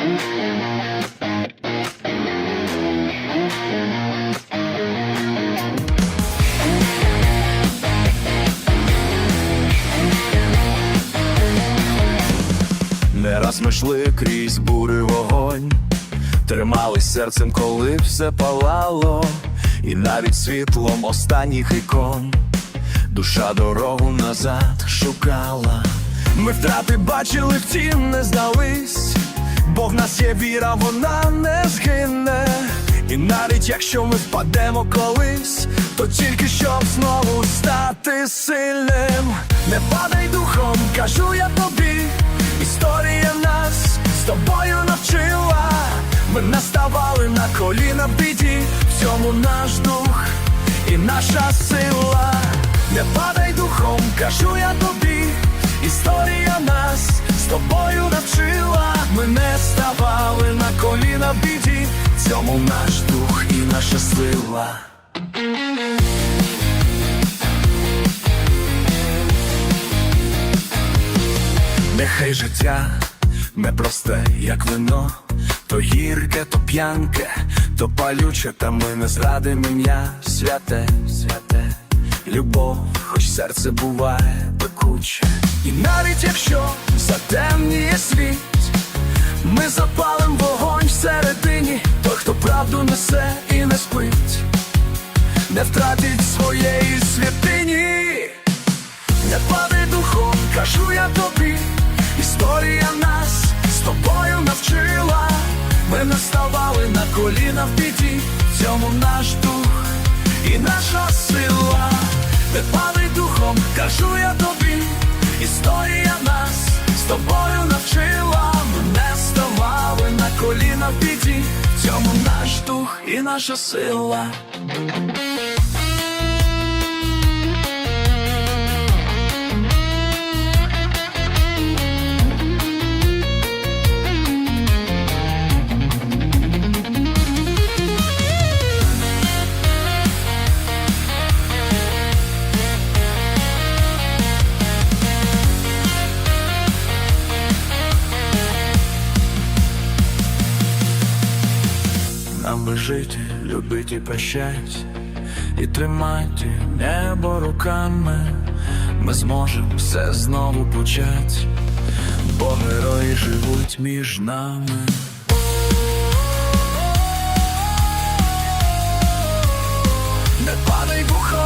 Не раз ми йшли крізь бури вогонь, тримались серцем, коли все палало, і навіть світлом останніх ікон, душа дорогу назад шукала. Ми втрати бачили, втім не здались, віра, вона не згине. І навіть якщо ми впадемо колись, то тільки щоб знову стати сильним. Не падай духом, кажу я тобі. Історія нас з тобою навчила. Ми не ставали на коліна біді, в цьому наш дух і наша сила. Не падай духом, кажу я тобі. Історія нас з тобою навчила. Цьому наш дух і наша сила. Нехай життя не просте, як вино, то гірке, то п'янке, то палюче, та ми не зрадимо ім'я святе, святе, любов, хоч серце буває пекуче. І навіть якщо затемніє світ, ми запалим несе і не спить, не втратить своєї святині. Не падай духом, кажу я тобі, історія нас з тобою навчила. Ми не ставали на коліна в біді, в цьому наш дух і наша сила. Не падай духом, кажу я тобі, історія нас з тобою навчила. Ми не ставали на коліна в біді, цьому наш дух і наша сила. Нам би жити, любити і прощать, і тримати небо руками, ми зможемо все знову почать, бо герої живуть між нами. Не падай духом,